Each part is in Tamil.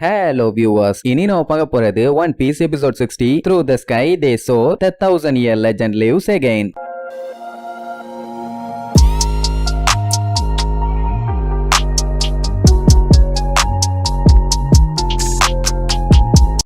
ஹலோ வியூவர்ஸ் இனி நம்ம பார்க்க போறது one piece episode sixty through the sky they saw the thousand year legend lives again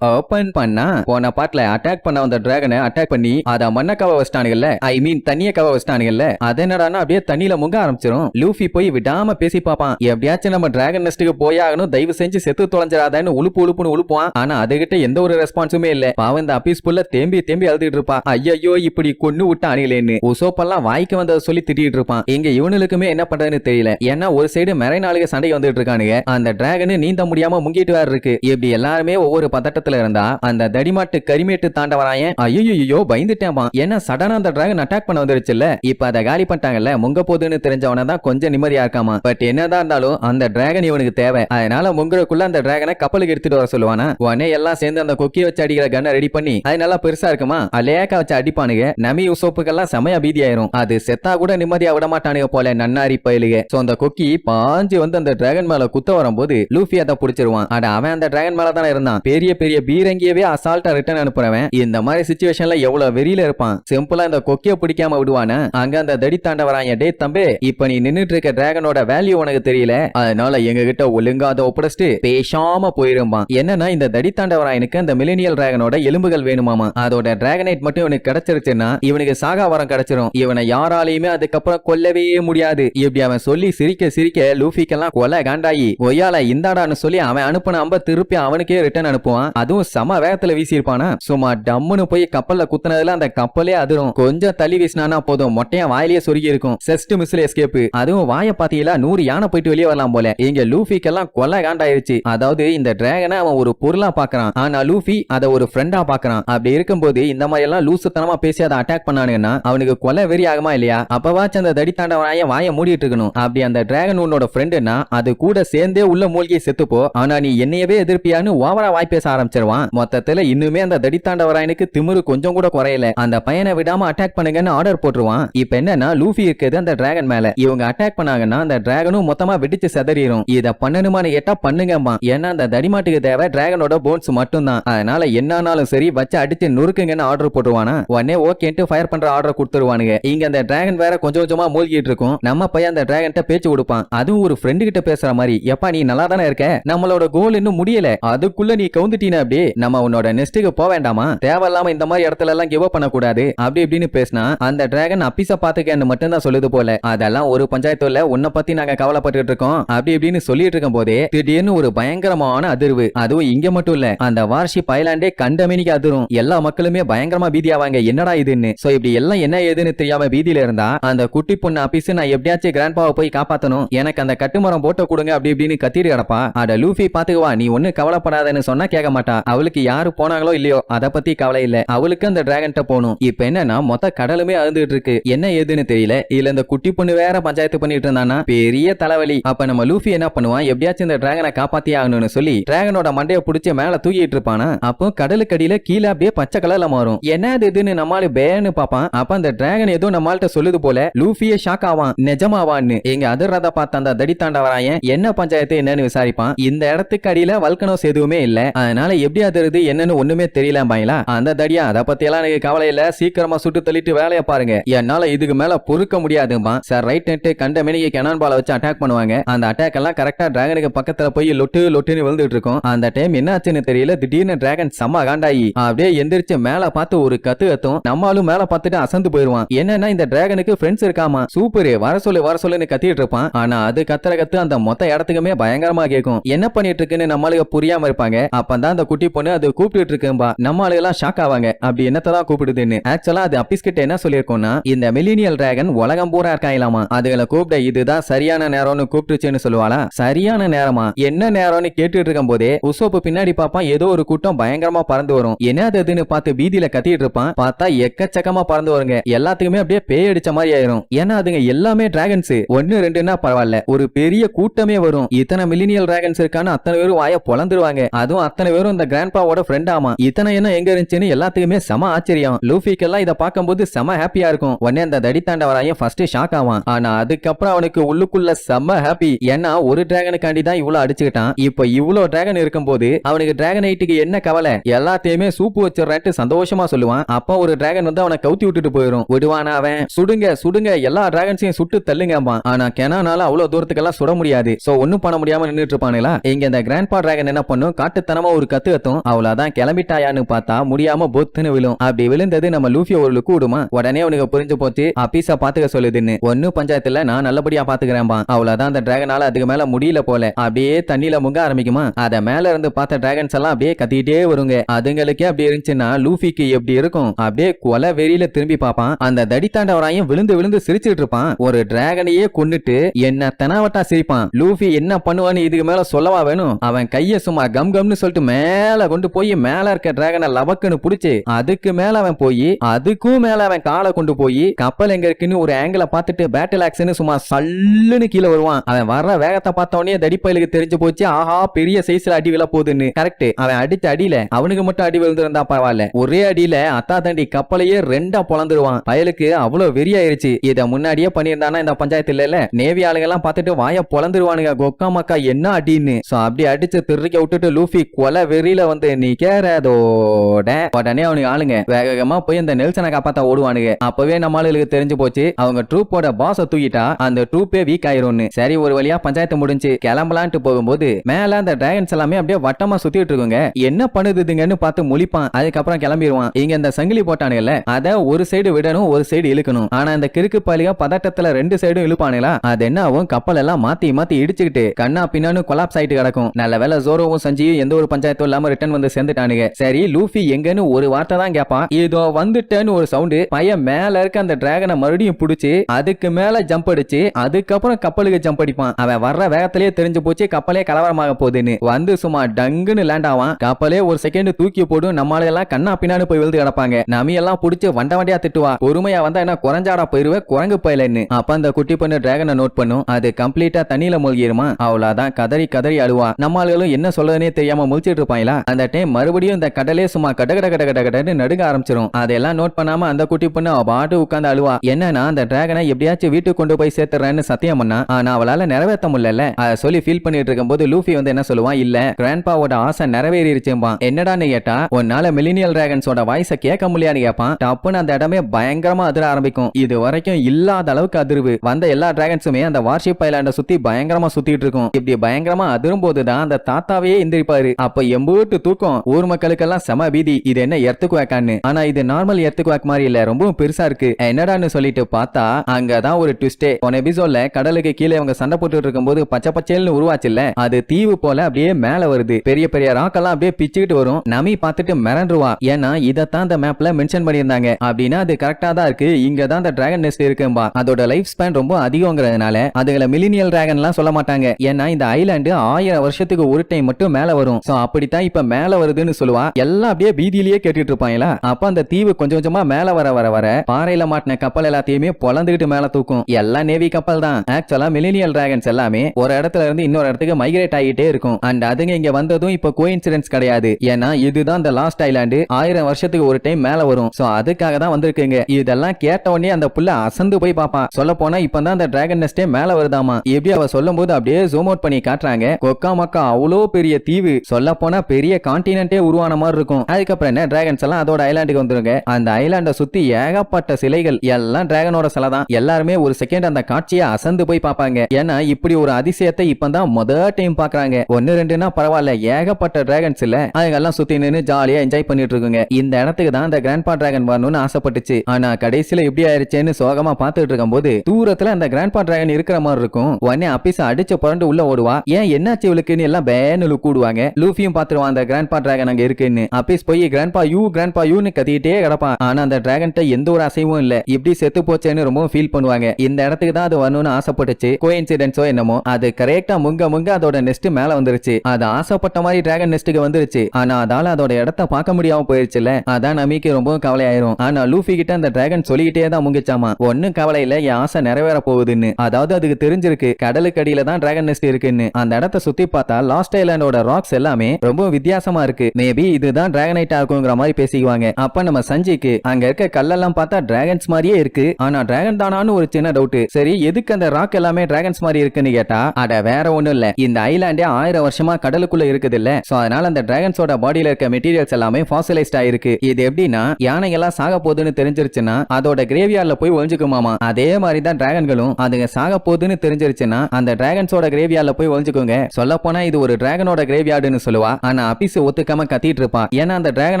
open பண்ணா போன பாட்டுல அட்டாக் பண்ண வந்த டிராகனை அட்டாக் பண்ணி அத மண்ண கவ வச்சிட்டானுங்கல்ல. ஐ மீன் தண்ணிய கவ வச்சிட்டானுங்கல்ல. அது என்னடான்னா அப்படியே தண்ணியில முங்க ஆரம்பிச்சிரும். லூஃபி போய் விடாம பேசி பாப்பான் எப்படியாச்சும் நம்ம டிராகன் நெஸ்ட்டுக்கு போயாகணும். தயவு செஞ்சு செத்து தொலைஞ்சிடாதான்னு உழுப்பு உழுப்புன்னு உழுப்புவான். ஆனா அதுகிட்ட எந்த ஒரு ரெஸ்பான்ஸுமே இல்ல. பாவம் இந்த அபீஸ் புள்ள தேம்பி தேம்பி அழுதுட்டு இருப்பா. ஐயோ இப்படி கொன்னு விட்டு அணிலேன்னு உசோப்பெல்லாம் வாய்க்கு வந்ததை சொல்லி திட்டிட்டு இருப்பான். இங்க இவனுக்குமே என்ன பண்றதுன்னு தெரியல. ஏன்னா ஒரு சைடு மெரை நாளுக்கு சண்டைக்கு வந்துட்டு இருக்கானுங்க. அந்த டிராகன் நீந்த முடியாம முங்கிட்டு வேற இருக்கு. இப்படி எல்லாருமே ஒவ்வொரு பதட்டத்துல இருந்தா அந்த தடிமாட்டு கரிமேட்டு தாண்டவராயன் ஐயோ பயந்துட்டேன் ஏன்னா சடனா அந்த டிராகன் அட்டாக் பண்ண வந்துருச்சுல்ல? இப்ப அதை காலி பண்ணிட்டாங்கல்ல முங்க போதுன்னு தெரிஞ்சவன தான் கொஞ்சம் நிம்மதியா இருக்காமா? பட் என்னதான் இருந்தாலும் அந்த டிராகன் இவனுக்கு தேவை. அதனால முங்குறக்குள்ள அந்த டிராகனை கப்பலுக்கு எடுத்துட்டு வர சொல்லுவானா? உடனே எல்லாம் சேர்ந்து அந்த கொக்கிய வச்சு அடிக்கிற கண்ணை ரெடி பண்ணி அது நல்லா பெருசா இருக்குமா? அலேக்கா வச்சு அடிப்பானுங்க. நமி உசோப்புக்கெல்லாம் செமையா பீதி ஆயிரும் அது செத்தா கூட நிம்மதியா விட மாட்டானுங்க போல நன்னாரி பயிலுக. சோ அந்த கொக்கி பாஞ்சு வந்து அந்த டிராகன் மேல குத்த வரும்போது லூஃபி அதை புடிச்சிருவான். அட அவன் அந்த டிராகன் மேல தானே இருந்தான். பெரிய பெரிய பீரங்கியவே அசால்ட்டா ரிட்டர்ன் அனுப்புறவன். இந்த மாதிரி சுச்சுவேஷன்ல எவ்வளவு வெறியில இருப்பான். சிம்பிளா இந்த கொக்கிய பிடிக்காம விடுவானா? அங்க அந்த தடி தாண்டவரான் டே தம்பி இப்ப நீ நின்னுட்டு இருக்க டிராகனோட வேல்யூ உனக்கு தெரியல. அதனால எங்க கிட்ட ஒழுங்கா அதை ஒப்படைச்சிட்டு பேசாம போயிருப்பான் என்னன்னா இந்த தடி தாண்டவராயனுக்கு அந்த மிலேனியல் டிராகனோட எலும்புகள் வேணுமாமா. அதோட டிராகனைட் மட்டும் இவனுக்கு கிடைச்சிருச்சுன்னா இவனுக்கு சாகா வரம் கிடைச்சிரும். இவனை யாராலையுமே அதுக்கப்புறம் கொல்லவே முடியாது. இப்படி அவன் சொல்லி சிரிக்க சிரிக்க லூஃபிக்கெல்லாம் கொலை காண்டாயி ஒய்யால இந்தாடான்னு சொல்லி அவன் அனுப்பின அம்ப திருப்பி அவனுக்கே ரிட்டர்ன் அனுப்புவான். அதுவும் சம வேகத்துல வீசியிருப்பானா? சும்மா டம்முன்னு போய் கப்பல்ல குத்துனதுல அந்த கப்பலே அதிரும். கொஞ்சம் தள்ளி வீசினானா போதும். மொட்டையா வாயிலேயே சொருகி இருக்கும். செஸ்ட் மிஸ்ல எஸ்கேப் அதுவும் வாய பாத்தீங்களா? நூறு யானை போயிட்டு வெளியே வரலாம் போல. இங்க லூஃபிக்கெல்லாம் கொலை காண்டாயிருச்சு. அதாவது இந்த டிராகனை அவன் ஒரு பொருளா பாக்குறான். ஆனா லூஃபி அதை ஒரு ஃப்ரெண்டா பாக்குறான். அப்படி இருக்கும்போது இந்த மாதிரி எல்லாம் லூசுத்தனமா பேசி அதை அட்டாக் பண்ணானுங்கன்னா அவனுக்கு கொலை வெறி ஆகுமா இல்லையா? அப்பவாச்சும் அந்த தடித்தாண்ட வாய வாய மூடிட்டு இருக்கணும். அப்படி அந்த டிராகன் உன்னோட ஃப்ரெண்டுனா அது கூட சேர்ந்தே உள்ள மூழ்கி செத்துப்போ. ஆனா நீ என்னையவே எதிர்ப்பியான்னு ஓவரா வாய் பேச ஆரம்பிச்சிருவான். மொத்தத்துல இன்னுமே அந்த தடித்தாண்டவராயனுக்கு திமிரு கொஞ்சம் கூட குறையல. அந்த பையனை விடாம அட்டாக் பண்ணுங்கன்னு ஆர்டர் போட்டுருவான். இப்ப என்னன்னா லூஃபி இருக்குது அந்த டிராகன் மேல. இவங்க அட்டாக் பண்ணாங்கன்னா அந்த டிராகனும் மொத்தமா வெடிச்சு செதறிடும் இத பண்ணணுமான்னு கேட்டா பண்ணுங்கம்மா. ஏன்னா அந்த தடிமாட்டுக்கு தேவை டிராகனோட போன்ஸ் மட்டும்தான். அதனால என்னானாலும் சரி வச்சு அடிச்சு நொறுக்குங்கன்னு ஆர்டர் போட்டுருவானா? உடனே ஓகேன்ட்டு ஃபயர் பண்ற ஆர்டர் கொடுத்துருவானுங்க. இங்க அந்த டிராகன் வேற கொஞ்சம் கொஞ்சமா மூழ்கிட்டு இருக்கும். நம்ம பையன் அந்த டிராகன் பேச்சு கொடுப்பான். அதுவும் ஒரு ஃப்ரெண்டு கிட்ட பேசுற மாதிரி. எப்பா நீ நல்லா தானே இருக்க? நம்மளோட கோல் இன்னும் முடியல. அதுக்குள்ள நீ கவுந்துட்டீன அப்படி நம்ம உன்னோட நெஸ்ட்டுக்கு போக வேண்டாமா? தேவையில்லாம இந்த மாதிரி இடத்துல எல்லாம் கிவ் பண்ண கூடாது அப்படி இப்படின்னு பேசினா அந்த டிராகன் அப்பிச பாத்துக்கன்னு மட்டும் தான் சொல்லுது போல. அதெல்லாம் ஒரு பஞ்சாயத்து இல்ல உன்னை பத்தி நாங்க கவலைப்பட்டு இருக்கோம். அப்படி இப்படின்னு சொல்லிட்டு இருக்கும் போதே திடீர்னு ஒரு பயங்கரமான அதிர்வு. அதுவும் இங்க மட்டும் இல்ல அந்த வார்ஷிப் ஐலாண்டே கண்டமேனிக்கு அதிரும். எல்லா மக்களுமே பயங்கரமா பீதியாவாங்க என்னடா இதுன்னு. சோ இப்படி எல்லாம் என்ன ஏதுன்னு தெரியாம பீதியில இருந்தா அந்த குட்டி பொண்ணு அபிஸ் நான் எப்படியாச்சும் கிராண்ட்பாவை போய் காப்பாத்தணும். எனக்கு அந்த கட்டுமரம் போட்டு கொடுங்க அப்படி இப்படின்னு கத்திட்டு கிடப்பா. அட லூஃபி பாத்துக்குவா. நீ ஒண்ணு கவலைப்படாதன்னு சொன்னா கேட்க மாட்டா. அவளுக்கு யாரு போனாங்களோ இல்லையோ அத பத்தி கவலை இல்ல. அவளுக்கு அந்த டிராகன்ட்ட போகணும். இப்ப என்னன்னா மொத்த கடலுமே அழுந்துட்டு இருக்கு என்ன ஏதுன்னு தெரியல. இதுல இந்த குட்டி பொண்ணு வேற பஞ்சாயத்து பண்ணிட்டு இருந்தானா பெரிய தலைவலி. அப்ப நம்ம லூஃபி என்ன பண்ணுவான் எப்படியாச்சும் இந்த டிராகனை காப்பாத்தி ஆகணும்னு சொல்லி டிராகனோட மண்டைய புடிச்சு மேல தூக்கிட்டு இருப்பானா? அப்போ கடலுக்கடியில கீழே அப்படியே பச்சை கலர்ல மாறும். என்ன அது இதுன்னு நம்மால பேன்னு பாப்பான் அப்ப அந்த டிராகன் ஏதோ நம்மள்ட்ட சொல்லுது போல லூஃபியே ஷாக் ஆவான். நிஜமாவான்னு. எங்க அதிர்றத பார்த்த அந்த தடித்தாண்டவராயன் என்ன பஞ்சாயத்து என்னன்னு விசாரிப்பான். இந்த இடத்துக்கு அடியில வல்கனோஸ் எதுவுமே இல்ல. அதனால எப்படி அதிருது என்னன்னு ஒண்ணுமே தெரியல பாங்களா அந்த தடியா அதை பத்தி எல்லாம் எனக்கு கவலை இல்ல. சீக்கிரமா சுட்டு தள்ளிட்டு வேலையை பாருங்க. என்னால இதுக்கு மேல பொறுக்க முடியாதுமா சார் ரைட் நெட்டு கண்ட மணிக்கு கெனான் பால வச்சு அட்டாக் பண்ணுவாங்க. அந்த அட்டாக் எல்லாம் கரெக்டா டிராகனுக்கு பக்கத்துல போய் லொட்டு லொட்டுன்னு விழுந்துட்டு இருக்கும். அந்த டைம் என்ன ஆச்சுன்னு தெரியல. திடீர்னு டிராகன் செம்ம காண்டாயி அப்படியே எந்திரிச்சு மேல பார்த்து ஒரு கத்து கத்தும். நம்மளும் மேல பார்த்துட்டு அசந்து போயிருவான் என்னன்னா இந்த டிராகனுக்கு ஃப்ரெண்ட்ஸ் இருக்காமா? சூப்பர் வர சொல்லு வர சொல்லுன்னு கத்திட்டு இருப்பான். ஆனா அது கத்துற கத்து அந்த மொத்த இடத்துக்குமே பயங்கரமா கேட்கும் என்ன பண்ணிட்டு இருக்குன்னு நம்மளுக்கு புரியாம இருப்பாங்க. அப்பதான் அந்த குட்டி பொண்ணு அது கூப்பிட்டு இருக்கும்பா நம்ம எல்லாம் ஷாக் ஆவாங்க. அப்படி என்னத்தான் கூப்பிடுதுன்னு. ஆக்சுவலா அது அப்பிஸ் கிட்ட என்ன சொல்லியிருக்கோம்னா இந்த மில்லினியல் டிராகன் உலகம் பூரா இருக்காங்களாமா. அதுகளை கூப்பிட இதுதான் சரியான நேரம்னு கூப்பிட்டுச்சுன்னு சொல்லுவாளா? சரியான நேரமா? என்ன நேரம்னு கேட்டுட்டு இருக்கும் போதே உசோப்பு பின்னாடி பாப்பான் ஏதோ ஒரு கூட்டம் பயங்கரமா பறந்து வரும். என்னது அதுன்னு பார்த்து பீதியில கத்திட்டு இருப்பான். பார்த்தா எக்கச்சக்கமா பறந்து வருங்க. எல்லாத்துக்குமே அப்படியே பேய் அடிச்ச மாதிரி ஆயிரும். ஏன்னா அதுங்க எல்லாமே டிராகன்ஸ் ஒன்னு ரெண்டுன்னா பரவாயில்ல. ஒரு பெரிய கூட்டமே வரும். இத்தனை மில்லினியல் டிராகன்ஸ் இருக்கான்னு அத்தனை பேரும் வாய பொழந்துருவாங்க. அதுவும் அத்தனை பேரும் இந்த அந்த கிராண்ட்பாவோட ஃப்ரெண்ட் ஆமா. இத்தனை என்ன எங்க இருந்துச்சுன்னு எல்லாத்துக்குமே செம ஆச்சரியம். லூஃபிக்கெல்லாம் இதை பார்க்கும்போது செம ஹாப்பியா இருக்கும். உடனே அந்த தடித்தாண்டவராயன் ஃபர்ஸ்ட் ஷாக் ஆவான். ஆனா அதுக்கப்புறம் அவனுக்கு உள்ளுக்குள்ள செம ஹாப்பி ஏன்னா ஒரு டிராகனுக்காண்டி தான் இவ்வளவு அடிச்சுக்கிட்டான். இப்ப இவ்வளவு டிராகன் இருக்கும்போது அவனுக்கு டிராகன் ஐட்டுக்கு என்ன கவலை? எல்லாத்தையுமே சூப்பு வச்சிடறான்ட்டு சந்தோஷமா சொல்லுவான். அப்ப ஒரு டிராகன் வந்து அவனை கவுத்தி விட்டுட்டு போயிடும். விடுவானா அவன்? சுடுங்க சுடுங்க எல்லா டிராகன்ஸையும் சுட்டு தள்ளுங்கம்பான். ஆனா கெனானால அவ்வளவு தூரத்துக்கெல்லாம் சுட முடியாது. சோ ஒண்ணும் பண்ண முடியாம நின்னுட்டு இருப்பானுங்களா? இங்க இந்த கிராண்ட்பா டிராகன் என்ன பண்ணும்? காட்டுத்தனமா ஒரு கத்து கத்தும் அவ்வளவுதான் கிளம்பிட்டாயான்னு பார்த்தா முடியாம பொத்துன்னு விழும். அப்படி விழுந்தது நம்ம லூஃபி ஒரு லுக்கு விடுமா உடனே அவனுக்கு புரிஞ்சு போச்சு அப்பீஸா பாத்துக்க சொல்லுதுன்னு. ஒன்னு பஞ்சாயத்துல நான் நல்லபடியா பாத்துக்கிறேன்பா. அவ்வளவுதான் அந்த டிராகனால அதுக்கு மேல முடியல போல. அப்படியே தண்ணியில முங்க ஆரம்பிக்குமா? அத மேல இருந்து பார்த்த டிராகன்ஸ் எல்லாம் அப்படியே கத்திக்கிட்டே வருங்க. அதுங்களுக்கே அப்படி இருந்துச்சுன்னா லூஃபிக்கு எப்படி இருக்கும்? அப்படியே கொலை வெறியில திரும்பி பார்ப்பான். அந்த தடித்தாண்டவராயும் விழுந்து விழுந்து சிரிச்சுட்டு இருப்பான். ஒரு டிராகனையே கொன்னுட்டு என்ன தெனாவட்டா சிரிப்பான். லூஃபி என்ன பண்ணுவான்னு இதுக்கு மேல சொல்லவா வேணும்? அவன் கைய சும்மா கம் கம்னு சொல்லிட்டு மேல கொண்டு போய் மேல இருக்க டிராகனை லவக்குன்னு புடிச்சு அதுக்கு மேல அவன் போய் அதுக்கும் மேல அவன் காலை கொண்டு போய் கப்பல் எங்க இருக்குன்னு ஒரு ஆங்கிள பார்த்துட்டு பேட்டில் ஆக்ஸ்னு சும்மா சல்லுன்னு கீழே வருவான். அவன் வர்ற வேகத்தை பார்த்த உடனே தடிப்பயலுக்கு தெரிஞ்சு போச்சு ஆஹா பெரிய சைஸ்ல அடி விழ போகுதுன்னு கரெக்ட் அவன் அடிச்ச அடியில அவனுக்கு மட்டும் அடி விழுந்திருந்தா பரவாயில்ல. ஒரே அடியில அத்தா தண்டி கப்பலையே ரெண்டா பொழந்துருவான். பயலுக்கு அவ்வளவு வெறியாயிருச்சு. இத முன்னாடியே பண்ணியிருந்தானா இந்த பஞ்சாயத்து இல்ல நேவி ஆளுங்க எல்லாம் பார்த்துட்டு வாய பொழந்துருவானுங்க. கொக்கா மக்கா என்ன அடின்னு. சோ அப்படி அடிச்சு திருக்க விட்டுட்டு லூஃபி கொலை வெறியில வந்து நிக்கிறதோட உடனே அவனுக்கு ஆளுங்க. வேக வேகமா போய் அந்த நெல்சனை காப்பாத்த ஓடுவானுங்க. அப்பவே நம்ம ஆளுகளுக்கு தெரிஞ்சு போச்சு. அவங்க ட்ரூப்போட பாஸ தூக்கிட்டா அந்த ட்ரூப்பே வீக் ஆயிரும்னு. சரி ஒரு வழியா பஞ்சாயத்து முடிஞ்சு கிளம்பலான்ட்டு போகும்போது மேல அந்த டிராகன்ஸ் எல்லாமே அப்படியே வட்டமா சுத்திட்டு இருக்குங்க. என்ன பண்ணுதுங்கன்னு பார்த்து முழிப்பான். அதுக்கப்புறம் கிளம்பிடுவான் இங்க இந்த சங்கிலி போட்டானுங்கல்ல அத ஒரு சைடு விடணும் ஒரு சைடு இழுக்கணும். ஆனா அந்த கிறுக்கு பாலிகா பதட்டத்துல ரெண்டு சைடும் இழுப்பானுங்களா? அது என்ன ஆகும்? கப்பல் எல்லாம் மாத்தி மாத்தி இடிச்சுக்கிட்டு கண்ணா பின்னான்னு கொலாப்ஸ் ஆயிட்டு கிடக்கும். நல்ல வேலை ஜோரோவும் சஞ்சியும் எந்த ஒரு பஞ்சாயத்தும் இல்லாம ரிட்டர்ன் வந்து சேர்ந்துட்டானுங்க. சரி லூஃபி எங்கன்னு ஒரு வார்த்தை தான் கேட்பான் இதோ வந்துட்டேன்னு ஒரு சவுண்டு பையன் மேல இருக்க அந்த டிராகனை மறுபடியும் பிடிச்சி அதுக்கு மேல ஜம்ப் அடிச்சு அதுக்கப்புறம் கப்பலுக்கு ஜம்ப் அடிப்பான். அவன் வர்ற வேகத்திலேயே தெரிஞ்சு போச்சு கப்பலே கலவரமாக போகுதுன்னு. வந்து சும்மா டங்குன்னு லேண்ட் ஆவான். கப்பலே ஒரு செகண்ட் தூக்கி போடும் நம்மளால எல்லாம் கண்ணா பின்னான்னு போய் விழுந்து கிடப்பாங்க. நமி எல்லாம் புடிச்சு வண்ட வண்டியா திட்டுவா. பொறுமையா வந்தா என்ன குறைஞ்சாடா போயிருவேன் குரங்கு போயிலன்னு. அப்ப அந்த குட்டி பொண்ணு டிராகனை நோட் பண்ணும். அது கம்ப்ளீட்டா தண்ணியில மூழ்கிருமா? அவ்வளவுதான் கதறி கதறி அழுவா. நம்ம என்ன சொல்றதுனே தெரியாம முழிச்சிட்டு இருப்பான் இருப்பாங்களா அந்த டைம் மறுபடியும் இந்த கடலே சும்மா கட கட கட கட கடன்னு நடுங்க ஆரம்பிச்சிரும். அதெல்லாம் நோட் பண்ணாம அந்த குட்டி பொண்ணு அவ பாட்டு உட்கார்ந்து அழுவா. என்னன்னா அந்த டிராகனை எப்படியாச்சும் வீட்டுக்கு கொண்டு போய் சேர்த்துறேன்னு சத்தியம் பண்ணா. ஆனா அவளால நிறைவேற்ற முடியல அதை சொல்லி ஃபீல் பண்ணிட்டு இருக்கும்போது லூஃபி வந்து என்ன சொல்லுவான் இல்ல கிராண்ட்பாவோட ஆசை நிறைவேறிடுச்சும்பான் என்னடான்னு கேட்டா உன்னால மிலினியல் டிராகன்ஸோட வாய்ஸை கேட்க முடியான்னு கேட்பான் டப்புன்னு அந்த இடமே பயங்கரமா அதிர ஆரம்பிக்கும். இது வரைக்கும் இல்லாத அளவுக்கு அதிர்வு. வந்த எல்லா டிராகன்ஸுமே அந்த வார்ஷிப் ஐலாண்ட சுத்தி பயங்கரமா சுத்திட்டு இருக்கும். இப்படி பயங்கரமா அதிரும் போதுதான் அந்த தாத்தாவே எந்திரிப்பாரு. அப்ப எம்பு போட்டு தூக்கம். ஊர் மக்களுக்கெல்லாம் செம பீதி. இது என்ன எர்த்துக்கு வேக்கான்னு. ஆனா இது நார்மல் எர்த்துக்கு வேக் மாதிரி இல்ல. ரொம்பவும் பெருசா இருக்கு. என்னடான்னு சொல்லிட்டு பார்த்தா அங்கதான் ஒரு ட்விஸ்டே போன எபிசோட்ல கடலுக்கு கீழே அவங்க சண்டை போட்டுட்டு இருக்கும்போது பச்சை பச்சைன்னு உருவாச்சுல்ல? அது தீவு போல அப்படியே மேல வருது. பெரிய பெரிய ராக்கெல்லாம் அப்படியே பிச்சுக்கிட்டு வரும். நமி பார்த்துட்டு மிரண்டுருவா. ஏன்னா இதைத்தான் அந்த மேப்ல மென்ஷன் பண்ணியிருந்தாங்க. அப்படின்னா அது கரெக்டா தான் இருக்கு. இங்க தான் அந்த டிராகன் நெஸ்ட் இருக்கும்பா. அதோட லைஃப் ஸ்பேன் ரொம்ப அதிகங்கிறதுனால அதுல மிலினியல் எல்லாம் சொல்ல மாட்டாங்க. ஏன்னா இந்த ஐலாண்டு ஆயிரம் வருஷத்துக்கு ஒரு டைம் மட்டும் மேல வரும். சோ அப்படித்தான் இப்ப மேல வருதுன்னு சொல்லுவான். எல்லாம் அப்படியே பீதியிலேயே கேட்டுட்டு இருப்பாங்களா அப்ப அந்த தீவு கொஞ்சம் கொஞ்சமா மேல வர வர வர பாறையில மாட்டின கப்பல் எல்லாத்தையுமே பொழந்துகிட்டு மேல தூக்கும். எல்லாம் நேவி கப்பல் தான். ஆக்சுவலா மிலினியல் டிராகன்ஸ் எல்லாமே ஒரு இடத்துல இருந்து இன்னொரு இடத்துக்கு மைக்ரேட் ஆகிட்டே இருக்கும். அண்ட் அதுங்க இங்க வந்ததும் இப்ப கோ கிடையாது. ஏன்னா இதுதான் இந்த லாஸ்ட் ஐலாண்டு ஆயிரம் வருஷத்துக்கு ஒரு டைம் மேல வரும். சோ அதுக்காக தான் வந்திருக்குங்க. இதெல்லாம் கேட்ட உடனே அந்த புள்ள அசந்து போய் பாப்பான் சொல்ல போனா இப்பதான் அந்த டிராகன் நெஸ்டே மேல வருதாமா? எப்படி அவ சொல்லும் போது அப்படியே ஜூம் அவுட் பண்ணி காட்டுறாங்க. கொக்கா மக்கா அவ்வளோ பெரிய தீவு. சொல்ல போனா பெரிய கான்டினென்ட்டே உருவான மாதிரி இருக்கும். அதுக்கப்புறம் என்ன டிராகன்ஸ் எல்லாம் அதோட ஐலாண்டுக்கு வந்துருங்க. அந்த ஐலாண்டை சுத்தி ஏகப்பட்ட சிலைகள் எல்லாம் டிராகனோட சிலை தான். எல்லாருமே ஒரு செகண்ட் அந்த காட்சியை அசந்து போய் பார்ப்பாங்க. ஏன்னா இப்படி ஒரு அதிசயத்தை இப்பதான் முத டைம் பாக்குறாங்க ஒன்னு ரெண்டுனா பரவாயில்ல ஏகப்பட்ட டிராகன்ஸ் இல்ல. அதுங்கெல்லாம் சுத்தி நின்று ஜாலியா என்ஜாய் பண்ணிட்டு இருக்குங்க. இந்த இடத்துக்கு தான் அந்த கிராண்ட்பா டிராகன் வரணும்னு ஆசைப்பட்டுச்சு. ஆனா கடைசியில எப்படி ஆயிருச்சேன்னு சோகமா பார்த்துட்டுருக்கும் போது தூரத்துல அந்த கிராண்ட்பா டிராகன் இருக்கிற மாதிரி இருக்கும். உடனே அபிச அடிச்சு புரண்டு உள்ள ஓடுவா. ஏன் என்னாச்சு இவளுக்குன்னு? எல்லாம் பேனு கூடுவாங்க லூஃபியும் பாத்துருவான் அந்த கிராண்ட்பா டிராகன் அங்க இருக்குன்னு. அப்பீஸ் போய் கிராண்ட்பா யூ கிராண்ட்பா யூன்னு கத்திக்கிட்டே கிடப்பான். ஆனா அந்த டிராகன்ட்ட எந்த ஒரு அசைவும் இல்ல. இப்படி செத்து போச்சேன்னு ரொம்ப ஃபீல் பண்ணுவாங்க. இந்த இடத்துக்கு தான் அது வரணும்னு ஆசைப்பட்டுச்சு. கோ இன்சிடென்ட்ஸோ என்னமோ அது கரெக்டா முங்க முங்க அதோட நெஸ்ட் மேல வந்துருச்சு. அது ஆசைப்பட்ட மாதிரி டிராகன் நெஸ்ட்டுக்கு வந்துருச்சு. ஆனா அதால அதோட இடத்த பார்க்க முடியாம போயிருச்சுல அதான் நமிக்கு ரொம்ப கவலை ஆயிரும் ஆனா லூஃபி கிட்ட அந்த டிராகன் சொல்லிக்கிட்டே தான் முங்கிச்சாமா. ஒன்னும் கவலை இல்ல. என் ஆசை நிறைவேற போகுதுன்னு. அதாவது அதுக்கு தெரிஞ்சிருக்கு. கடலுக்கு அடியில தான் டிராகன் நெஸ்ட் இருக்குன்னு. அந்த இடத்த சுத்தி பார்த்தா லாஸ்ட் ஐலாண்டோட ராக்ஸ் எல்லாமே ரொம்ப ரொம்ப வித்தியாசமா இருக்கு. மேபி இதுதான் டிராகனைட்டா இருக்குங்கிற மாதிரி பேசிக்குவாங்க. அப்ப நம்ம சஞ்சிக்கு அங்க இருக்க கல்லெல்லாம் பார்த்தா டிராகன்ஸ் மாதிரியே இருக்கு. ஆனா டிராகன் தானான்னு ஒரு சின்ன டவுட் சரி எதுக்கு அந்த ராக் எல்லாமே டிராகன்ஸ் மாதிரி இருக்குன்னு கேட்டா அட வேற ஒண்ணும் இல்ல. இந்த ஐலாண்டே ஆயிரம் வருஷமா கடலுக்குள்ள இருக்குது இல்ல. சோ அதனால அந்த டிராகன்ஸோட பாடியில இருக்க மெட்டீரியல்ஸ் எல்லாமே ஃபாசிலைஸ்ட் ஆயிருக்கு. இது எப்படின்னா யானை எல்லாம் சாக போகுதுன்னு தெரிஞ்சிருச்சுன்னா அதோட கிரேவியார்ல போய் ஒழிஞ்சுக்குமாமா அதே மாதிரி தான் டிராகன்களும் அதுங்க சாக போகுதுன்னு தெரிஞ்சிருச்சுன்னா அந்த டிராகன்ஸோட கிரேவியார்ல போய் ஒழிஞ்சுக்கோங்க சொல்ல போனா இது ஒரு டிராகனோட கிரேவியார்டுன்னு சொல்லுவா. ஆனா அபிஸ் ஒத்துக்காம கத்திட்டு இருப்பான் ஏன்னா அந்த டிராகன்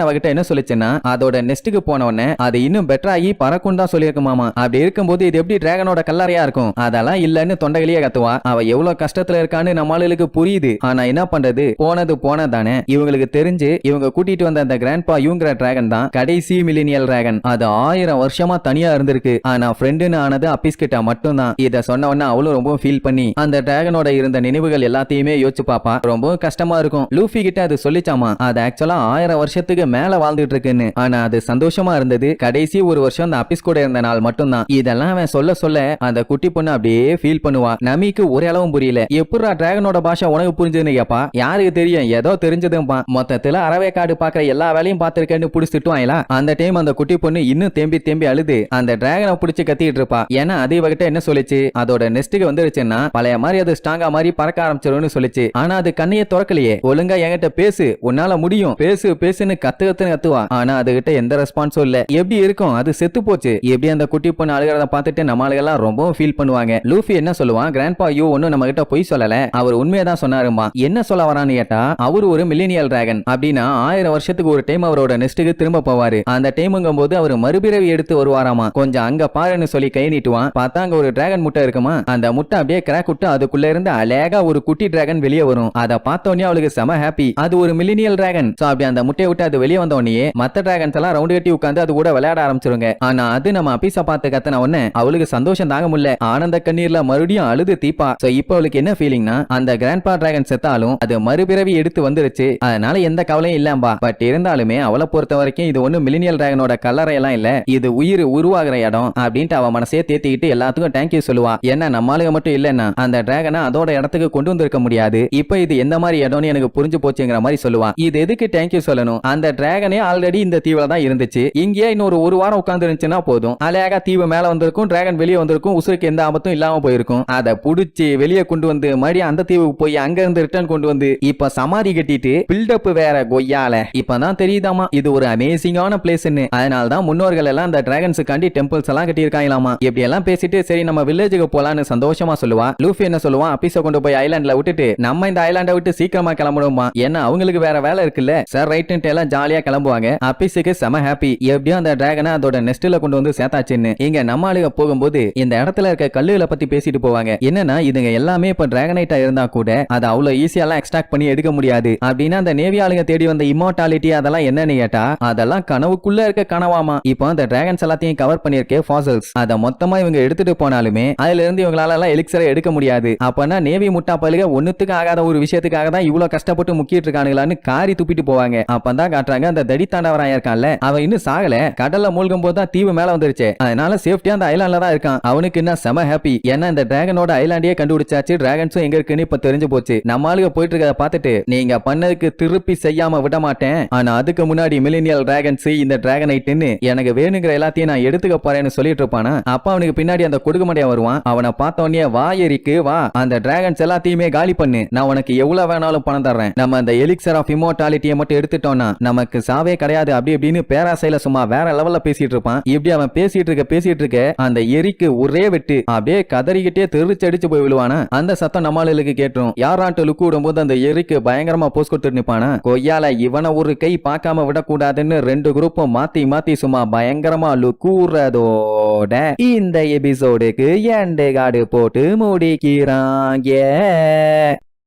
அவகிட்ட என்ன சொல்லுச்சுன்னா அதோட நெஸ்ட்டுக்கு போன உடனே அது இன்னும் பெட்டராகி பறக்கும் தான் சொல்லியிருக்குமாமா அப்படி இருக்கும்போது இது எப்படி டிராகனோட கல்லறையா இருக்கும்? அதெல்லாம் இல்லன்னு தொண்டைகளையே கத்துவா. அவ எவ்வளவு கஷ்டத்துல இருக்கான்னு நம்ம புரியுது. ஆனா என்ன பண்றது? போனது போனதானே இவங்களுக்கு தெரிஞ்சு இவங்க கூட்டிட்டு வந்த அந்த கிராண்ட் பா யூங்கிற டிராகன் தான் கடைசி மில்லினியல் டிராகன் அது ஆயிரம் வருஷமா தனியா இருந்திருக்கு. ஆனா ஃப்ரெண்டுன்னு ஆனது அபிஸ் கிட்ட மட்டும்தான். இத சொன்ன உடனே அவளும் ரொம்ப ஃபீல் பண்ணி அந்த டிராகனோட இருந்த நினைவுகள் எல்லாத்தையுமே யோசிச்சு பாப்பா. ரொம்ப கஷ்டமா இருக்கும். லூஃபி கிட்ட அது சொல்லிச்சாமா? அது ஆக்சுவலா ஆயிரம் வருஷத்துக்கு மேல வாழ்ந்துட்டு இருக்குன்னு ஆனா அது சந்தோஷமா இருந்தது. கடைசி ஒரு வருஷம் அந்த அபிஸ் கூட இருந்த நாள் மட்டும்தான். இதெல்லாம் அவன் சொல்ல சொல்ல அந்த குட்டி பொண்ணு அப்படியே ஃபீல் பண்ணுவா. நமிக்கு ஒரு அளவும் புரியல. எப்படா டிராகனோட பாஷை உனக்கு புரிஞ்சதுன்னு கேப்பா யாருக்கு தெரியும்? ஏதோ தெரிஞ்சதும்பா. மொத்தத்துல அறவே காடு பாக்குற எல்லா வேலையும் பார்த்திருக்கேன்னு புடிச்சு திட்டுவாங்களா? அந்த டைம் அந்த குட்டி பொண்ணு இன்னும் தேம்பி தேம்பி அழுது. அந்த டிராகனை புடிச்சு கத்திட்டு இருப்பா. ஏன்னா அது இவகிட்ட என்ன சொல்லிச்சு? அதோட நெஸ்ட்டுக்கு வந்துருச்சுன்னா பழைய மாதிரி அது ஸ்ட்ராங்கா மாதிரி பறக்க ஆரம்பிச்சிரும்னு சொல்லிச்சு. ஆனா அது கண்ணையை திறக்கலையே. ஒழுங்கா என்கிட்ட பேசு உன்னால முடியும். பேசு பேசுன்னு கத்து கத்துன்னு கத்துவா ஆனா அதுகிட்ட எந்த ரெஸ்பான்ஸும் இல்ல. எப்படி இருக்கும்? அது செத்து போச்சு. எப்படி அந்த குட்டி பொண்ணு அழுகிறத பார்த்துட்டு நம்ம ஆளுகெல்லாம் ரொம்பவும் ஃபீல் பண்ணுவாங்க. லூஃபி என்ன சொல்லுவான்? கிராண்ட்பா யூ ஒன்னும் நம்ம கிட்ட பொய் சொல்லல. அவர் உண்மையை தான் சொன்னாருமா என்ன சொல்ல வரான்னு கேட்டா அவர் ஒரு மில்லினியல் டிராகன் அப்படின்னா ஆயிரம் வருஷத்துக்கு ஒரு டைம் அவரோட நெஸ்ட்டுக்கு திரும்ப போவாரு. அந்த டைமுங்கும் போது அவர் மறுபிறவி எடுத்து வருவாராமா? கொஞ்சம் அங்க பாருன்னு சொல்லி கை நீட்டுவான். பார்த்தா அங்க ஒரு டிராகன் முட்டை இருக்குமா? அந்த முட்டை அப்படியே கிராக் விட்டு அதுக்குள்ள இருந்து அழகா ஒரு குட்டி டிராகன் வெளியே வரும். அதை பார்த்தோன்னே அவளுக்கு செம ஹாப்பி அது ஒரு மில்லினியல் டிராகன் சோ அப்படி அந்த முட்டையை விட்டு அது வெளியே வந்த உடனே மத்த டிராகன்ஸ் எல்லாம் ரவுண்ட் கட்டி உட்காந்து அது கூட விளையாட ஆரம்பிச்சிருங்க. ஆனா அது நம்ம அபிசா பார்த்து கத்தன உடனே அவளுக்கு சந்தோஷம் தாங்க முடியல. ஆனந்த கண்ணீர்ல மறுபடியும் அழுது தீப்பா. சோ இப்போ அவளுக்கு என்ன ஃபீலிங்னா அந்த கிராண்ட் பா டிராகன் செத்தாலும் அது மறுபிறவி எடுத்து வந்துருச்சு. அதனால எந்த கவலையும் இல்லம்பா பட் இருந்தாலுமே அவளை பொறுத்த வரைக்கும் இது ஒண்ணு மில்லினியல் டிராகனோட கல்லறை எல்லாம் இல்ல. இது உயிர் உருவாகிற இடம் அப்படின்ட்டு அவ மனசே தேத்திக்கிட்டு எல்லாத்துக்கும் தேங்க்யூ சொல்லுவா. என்ன நம்மளுங்க மட்டும் இல்லைன்னா அந்த டிராகனை அதோட இடத்துக்கு கொண்டு வந்திருக்க முடியாது. இப்போ இது எந்த மாதிரி இடம்னு எனக்கு புரிஞ்சு போச்சுங்க அப்படிங்கிற மாதிரி சொல்லுவான். இது எதுக்கு தேங்க்யூ சொல்லணும்? அந்த டிராகனே ஆல்ரெடி இந்த தீவுல தான் இருந்துச்சு. இங்கேயே இன்னொரு ஒரு வாரம் உட்கார்ந்து இருந்துச்சுன்னா போதும். அழகா தீவு மேல வந்திருக்கும் டிராகன் வெளியே வந்திருக்கும் உசுருக்கு எந்த ஆபத்தும் இல்லாம போயிருக்கும். அதை புடிச்சு வெளியே கொண்டு வந்து மறுபடியும் அந்த தீவுக்கு போய் அங்க இருந்து ரிட்டர்ன் கொண்டு வந்து இப்ப சமாதி கட்டிட்டு பில்டப் வேற கொய்யால. இப்பதான் தெரியுதாமா? இது ஒரு அமேசிங்கான பிளேஸ்னு அதனால தான் முன்னோர்கள் எல்லாம் அந்த டிராகன்ஸுக்காண்டி டெம்பிள்ஸ் எல்லாம் கட்டி இருக்காங்களாமா இப்படி எல்லாம் பேசிட்டு சரி நம்ம வில்லேஜுக்கு போலான்னு சந்தோஷமா சொல்லுவா. லூஃபி என்ன சொல்லுவான்? அபிஸ கொண்டு போய் ஐலாண்ட்ல விட்டுட்டு நம்ம இந்த ஐலாண்டை விட்டு சீக்கிரமா கிளம்பணுமா? ஏன்னா அவங்களுக்கு வேற வேலை இருக்குல்ல? சார் ரைட்டுன்ட்டு எல்லாம் ஜாலியா கிளம்புவாங்க. அபிஸுக்கு செம ஹாப்பி எப்படியும் அந்த டிராகனை அதோட நெஸ்ட்ல கொண்டு வந்து சேர்த்தாச்சுன்னு. இங்க நம்ம ஆளுக போகும்போது இந்த இடத்துல இருக்க கல்லுகளை பத்தி பேசிட்டு போவாங்க. என்னன்னா இதுங்க எல்லாமே இப்ப டிராகனைட்டா இருந்தா கூட அதை அவ்வளவு ஈஸியாலாம் எக்ஸ்ட்ராக்ட் பண்ணி எடுக்க முடியாது. அப்படின்னா அந்த நேவி ஆளுங்க தேடி வந்த இமோட்டாலிட்டி அதெல்லாம் என்னன்னு கேட்டா அதெல்லாம் கனவுக்குள்ள இருக்க கனவாமா? இப்போ அந்த டிராகன்ஸ் எல்லாத்தையும் கவர் பண்ணிருக்கே ஃபாசல்ஸ் அதை மொத்தமா இவங்க எடுத்துட்டு போனாலுமே அதுல இருந்து இவங்களால எல்லாம் எலிக்சரை எடுக்க முடியாது. அப்பனா நேவி முட்டா பழுக ஒன்னுத்துக்கு ஆகாத ஒரு விஷயத்துக்காக தான் இவ்வளவு கஷ்டப்பட்டு முக்கிட்டு இருக்கானுங்களான்னு காரி துப்பிட்டு போவாங்க. அப்பதான் காட்டுறாங்க அந்த தடி தாண்டவரான் இருக்கான்ல அவன் இன்னும் சாகல. கடல்ல மூழ்கும் போது தான் தீவு மேல வந்துருச்சு. அதனால சேஃப்டியா அந்த ஐலாண்ட்ல தான் இருக்கான். அவனுக்கு என்ன செம ஹாப்பி ஏன்னா இந்த டிராகனோட ஐலாண்டியே கண்டுபிடிச்சாச்சு டிராகன்ஸும் எங்க இருக்குன்னு இப்ப தெரிஞ்சு போச்சு. நம்மளுக்கு போயிட்டு இருக்கத பார்த்துட்டு நீங்க பண்ணதுக்கு திருப்பி செய்யாம விட மாட்டேன். ஆனா அதுக்கு முன்னாடி மில்லினியல் டிராகன்ஸ் இந்த டிராகனைட்னு எனக்கு வேணுங்கிற எல்லாத்தையும் நான் எடுத்துக்க போறேன்னு சொல்லிட்டு இருப்பானா? அப்ப அவனுக்கு பின்னாடி அந்த கொடுக்குமடையா வருவான்? அவனை பார்த்த உடனே வா எரிக்கு வா அந்த டிராகன்ஸ் எல்லாத்தையுமே காலி பண்ணு. நான் உனக்கு எவ்வளவு வேணாலும் பணம் தர்றேன். நம்ம அந்த எலிக்சர் ஆஃப் இமோர்டாலிட்டியை மட்டும் எடுத்துட்டோம்னா நமக்கு சாவே கிடையாது. அப்படி இப்படின்னு பேராசையில சும்மா வேற லெவல்ல பேசிட்டு இருப்பான். இப்படி அவன் பேசிட்டு இருக்க பேசிட்டு இருக்க அந்த எரிக்கு ஒரே வெட்டு. அப்படியே கதறிக்கிட்டே தெரிச்சு அடிச்சு போய் விழுவானா? அந்த சத்தம் நம்மளுக்கு கேட்டுரும். யாரான்ட்டு லுக்கு விடும்போது அந்த எரிக்கு பயங்கரமா போஸ் கொடுத்துட்டு நிப்பானா? கொய்யால இவனை ஒரு கை பார்க்காம விடக்கூடாதுன்னு ரெண்டு குரூப்பும் மாத்தி மாத்தி சும்மா பயங்கரமா லுக்கூறதோட இந்த எபிசோடுக்கு எண்டு காடு போட்டு முடிக்கிறாங்க.